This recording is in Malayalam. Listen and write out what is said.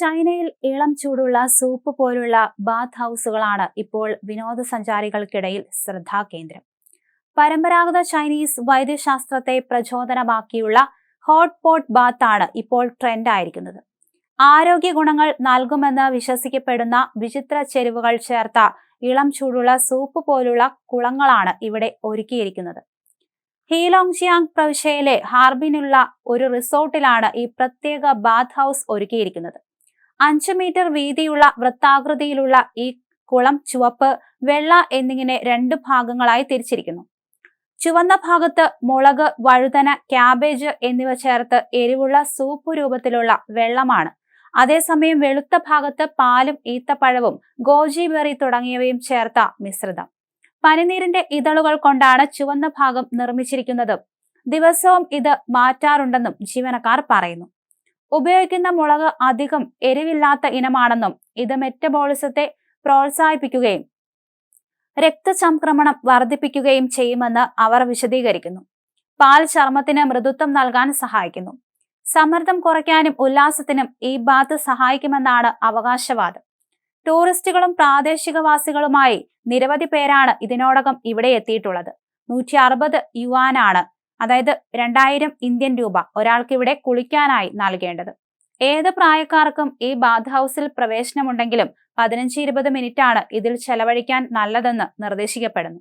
ചൈനയിൽ ഇളം ചൂടുള്ള സൂപ്പ് പോലുള്ള ബാത്ത് ഹൗസുകളാണ് ഇപ്പോൾ വിനോദസഞ്ചാരികൾക്കിടയിൽ ശ്രദ്ധാകേന്ദ്രം. പരമ്പരാഗത ചൈനീസ് വൈദ്യശാസ്ത്രത്തെ പ്രചോദനമാക്കിയുള്ള ഹോട്ട് പോട്ട് ബാത്ത് ആണ് ഇപ്പോൾ ട്രെൻഡ് ആയിരിക്കുന്നത് ആരോഗ്യ ഗുണങ്ങൾ നൽകുമെന്ന് വിശ്വസിക്കപ്പെടുന്ന വിചിത്ര ചെരുവുകൾ ചേർത്ത ഇളം ചൂടുള്ള സൂപ്പ് പോലുള്ള കുളങ്ങളാണ് ഇവിടെ ഒരുക്കിയിരിക്കുന്നത്. ഹീലോങ്ജിയാങ് പ്രവിശ്യയിലെ ഹാർബിനുള്ള ഒരു റിസോർട്ടിലാണ് ഈ പ്രത്യേക ബാത്ത് ഹൗസ് ഒരുക്കിയിരിക്കുന്നത്. അഞ്ച് മീറ്റർ വീതിയുള്ള വൃത്താകൃതിയിലുള്ള ഈ കുളം ചുവപ്പ് വെള്ള എന്നിങ്ങനെ രണ്ട് ഭാഗങ്ങളായി തിരിച്ചിരിക്കുന്നു. ചുവന്ന ഭാഗത്ത് മുളക് വഴുതന ക്യാബേജ് എന്നിവ ചേർത്ത് എരിവുള്ള സൂപ്പ് രൂപത്തിലുള്ള വെള്ളമാണ്. അതേസമയം വെളുത്ത ഭാഗത്ത് പാലും ഈത്തപ്പഴവും ഗോജി ബെറി തുടങ്ങിയവയും ചേർത്ത മിശ്രിതം. പനിനീരിന്റെ ഇതളുകൾ കൊണ്ടാണ് ചുവന്ന ഭാഗം നിർമ്മിച്ചിരിക്കുന്നത്. ദിവസവും ഇത് മാറ്റാറുണ്ടെന്നും ജീവനക്കാർ പറയുന്നു. ഉപയോഗിക്കുന്ന മുളക് അധികം എരിവില്ലാത്ത ഇനമാണെന്നും ഇത് മെറ്റബോളിസത്തെ പ്രോത്സാഹിപ്പിക്കുകയും രക്തചംക്രമണം വർദ്ധിപ്പിക്കുകയും ചെയ്യുമെന്ന് അവർ വിശദീകരിക്കുന്നു. പാൽ ചർമ്മത്തിന് മൃദുത്വം നൽകാൻ സഹായിക്കുന്നു. സമ്മർദ്ദം കുറയ്ക്കാനും ഉല്ലാസത്തിനും ഈ ബാത്ത് സഹായിക്കുമെന്നാണ് അവകാശവാദം. ടൂറിസ്റ്റുകളും പ്രാദേശികവാസികളുമായി നിരവധി പേരാണ് ഇതിനോടകം ഇവിടെ എത്തിയിട്ടുള്ളത്. നൂറ്റി അറുപത് യുവാനാണ് അതായത് രണ്ടായിരം ഇന്ത്യൻ രൂപ ഒരാൾക്ക് ഇവിടെ കുളിക്കാനായി നൽകേണ്ടത്. ഏത് പ്രായക്കാർക്കും ഈ ബാത്ത് ഹൗസിൽ പ്രവേശനമുണ്ടെങ്കിലും പതിനഞ്ച് ഇരുപത് മിനിറ്റാണ് ഇതിൽ ചെലവഴിക്കാൻ നല്ലതെന്ന് നിർദ്ദേശിക്കപ്പെടുന്നു.